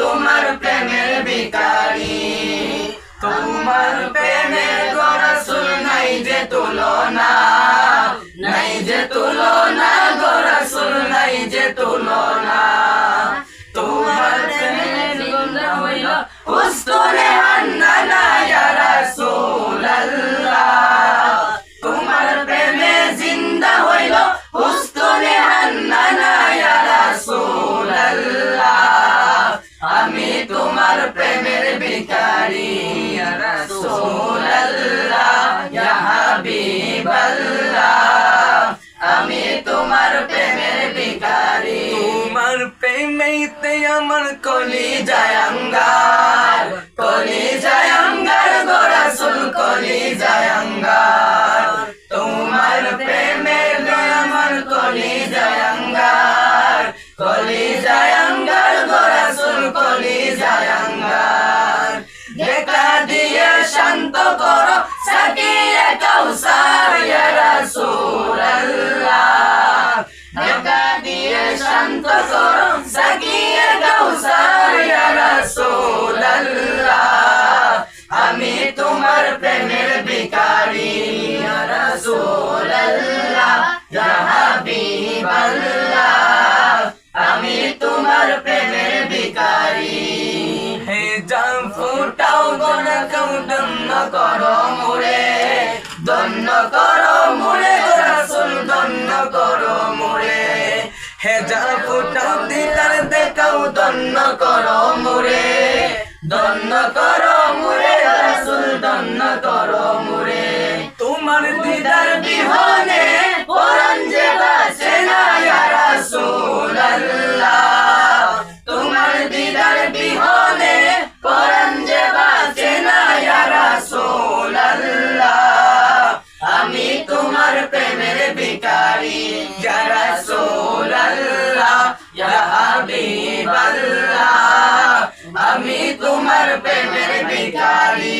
তোমার প্রেমের বিকারি তোমার প্রেমের গরাসুল নাই যে তুলনা। নাই যে তুলনা গরাসুল নাই যে তুলনা। তোমার প্রেমের গুণ হইল উস্তরে হান্নানা তোমার প্রেমের ভিখারি আমি তোমার প্রেমের ভিখারি। তোমার প্রেমেতে আমার কলি জায়াঙ্গার কলি জায়াঙ্গার গোরাসুল কলি জায়াঙ্গার প্রেমের হাবিবাল্লাহ আমি তোমার প্রেমের ভিখারি হে জান ফুটাও গণ কেউ দন্ন করো মুরে দন্ন করো রাসুল দন্ন করো মুরে হে যা ফুটাও দিদার দেখাও দন্ন করো মুরে দন্ন করো দন্ন করো মুরে তোমার দিদার বিহনে পরাণ বাঁচে না ইয়া তোমার দিদার বিহনে পরাণ বাঁচে না ইয়া আমি তোমার প্রেমের ভিখারি ইয়া রাসূলুল্লাহ ইয়া হাবিবাল্লাহ। আমি তোমার প্রেমের ভিখারি।